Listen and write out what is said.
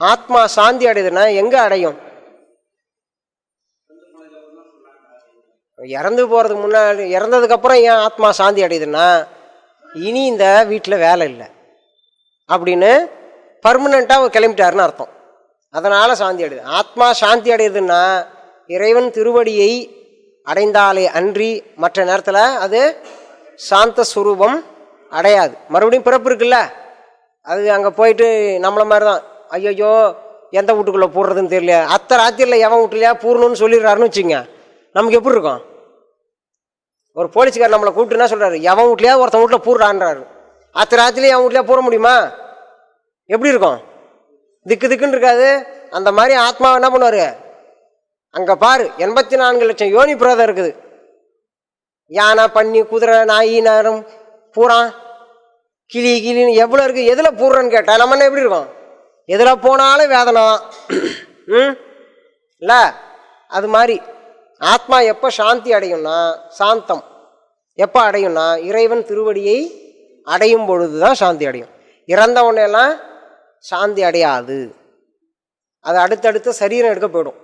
ஆத்மா சாந்தி அடையுதுன்னா எங்கே அடையும்? இறந்து போகிறதுக்கு முன்னாடி இறந்ததுக்கப்புறம் ஏன் ஆத்மா சாந்தி அடையுதுன்னா இனி இந்த வீட்டில் வேலை இல்லை. அப்படின்னு பர்மனெண்ட்டாக அவர் கிளம்பிட்டாருன்னு அர்த்தம். அதனால் சாந்தி அடையுது. ஆத்மா சாந்தி அடையுதுன்னா இறைவன் திருவடியை அடைந்தாலே அன்றி மற்ற நேரத்தில் அது சாந்த சுரூபம் அடையாது. மறுபடியும் பிறப்பு இருக்குல்ல? அது அங்கே போயிட்டு நம்மளை மாதிரி தான் ஐயோ எந்த வீட்டுக்குள்ளே போடுறதுன்னு தெரியல. அத்தை ராத்திரியில் எவன் வீட்டுலையா பூரணும்னு சொல்லிடுறாருன்னு வச்சுங்க நமக்கு எப்படி இருக்கும்? ஒரு போலீஸ்கார் நம்மளை கூப்பிட்டு என்ன சொல்கிறாரு எவன் வீட்லையா ஒருத்தன் வீட்டில் பூர்றான்றாரு அத்தை ராத்திரியில் எவன் வீட்லையா பூர முடியுமா? எப்படி இருக்கும்? திக்கு திக்குன்னு இருக்காது. அந்த மாதிரி ஆத்மா என்ன பண்ணுவார்? அங்கே பாரு எண்பத்தி நான்கு லட்சம் யோனி பிரதம் இருக்குது. யானை பன்னி குதிரை நாய் நேரம் பூரா கிளி கிளின்னு எவ்வளோ இருக்குது எதில் பூர்றன்னு கேட்டால் நம்ம என்ன எப்படி இருக்கோம்? எதில் போனாலும் வேதனை. தான் ம்? இல்லை? அது மாதிரி. ஆத்மா எப்போ சாந்தி அடையும்னா சாந்தம். எப்போ அடையும்னா இறைவன் திருவடியை அடையும் பொழுது தான் சாந்தி அடையும். இறந்த உடனேலாம் சாந்தி அடையாது. அது அடுத்தடுத்து சரீரம் எடுக்க போயிடும்.